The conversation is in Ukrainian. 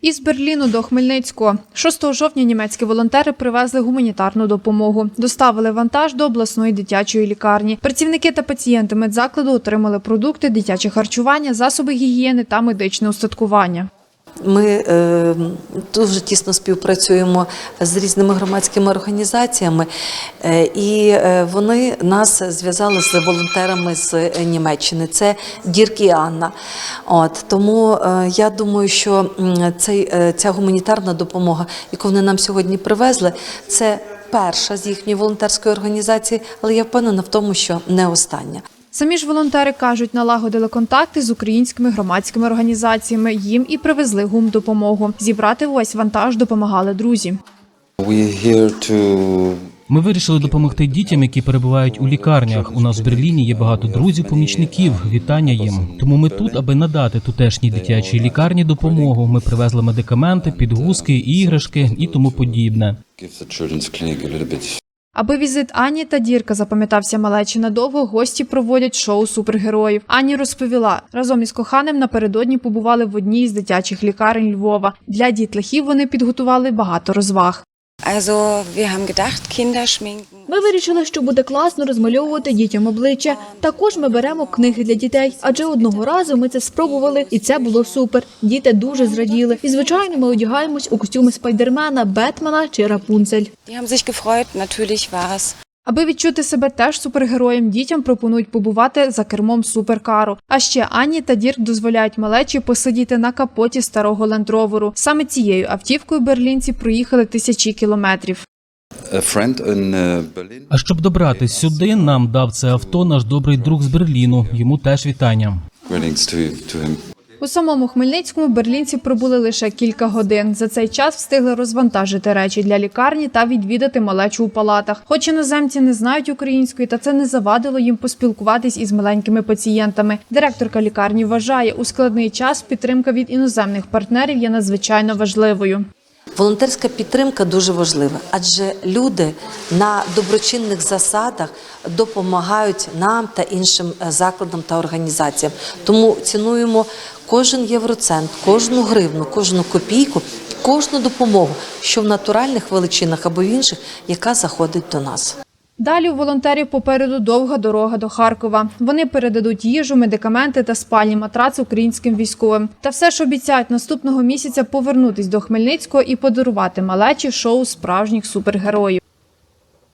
Із Берліну до Хмельницького 6 жовтня німецькі волонтери привезли гуманітарну допомогу. Доставили вантаж до обласної дитячої лікарні. Працівники та пацієнти медзакладу отримали продукти, дитяче харчування, засоби гігієни та медичне устаткування. Ми е, дуже тісно співпрацюємо з різними громадськими організаціями, е, і е, вони нас зв'язали з волонтерами з е, Німеччини. Це Дірк і Анна. От тому я думаю, що цей, ця гуманітарна допомога, яку вони нам сьогодні привезли, це перша з їхньої волонтерської організації, але я впевнена в тому, що не остання. Самі ж волонтери кажуть, налагодили контакти з українськими громадськими організаціями. Їм і привезли гумдопомогу. Зібрати весь вантаж допомагали друзі. Ми вирішили допомогти дітям, які перебувають у лікарнях. У нас в Берліні є багато друзів-помічників. Вітання їм. Тому ми тут, аби надати тутешній дитячій лікарні допомогу. Ми привезли медикаменти, підгузки, іграшки і тому подібне. Аби візит Ані та Дірка запам'ятався малечі надовго, гості проводять шоу супергероїв. Ані розповіла, разом із коханим напередодні побували в одній з дитячих лікарень Львова. Для дітлахів вони підготували багато розваг. Ми вирішили, що буде класно розмальовувати дітям обличчя. Також ми беремо книги для дітей, адже одного разу ми це спробували, і це було супер. Діти дуже зраділи. І звичайно, ми одягаємось у костюми спайдермена, Бетмена чи Рапунцель. Аби відчути себе теж супергероєм, дітям пропонують побувати за кермом суперкару. А ще Ані та Дірк дозволяють малечі посидіти на капоті старого лендроверу. Саме цією автівкою берлінці проїхали тисячі кілометрів. Berlin А щоб добратись сюди, нам дав це авто наш добрий друг з Берліну. Йому теж вітання. У самому Хмельницькому берлінці пробули лише кілька годин. За цей час встигли розвантажити речі для лікарні та відвідати малечу у палатах. Хоч іноземці не знають української, та це не завадило їм поспілкуватись із маленькими пацієнтами. Директорка лікарні вважає, у складний час підтримка від іноземних партнерів є надзвичайно важливою. Волонтерська підтримка дуже важлива, адже люди на доброчинних засадах допомагають нам та іншим е, закладам та організаціям. Тому цінуємо кожен євроцент, кожну гривну, кожну копійку, кожну допомогу, що в натуральних величинах або в інших, яка заходить до нас. Далі у волонтерів попереду довга дорога до Харкова. Вони передадуть їжу, медикаменти та спальні матраци українським військовим. Та все ж обіцяють наступного місяця повернутись до Хмельницького і подарувати малечі шоу справжніх супергероїв.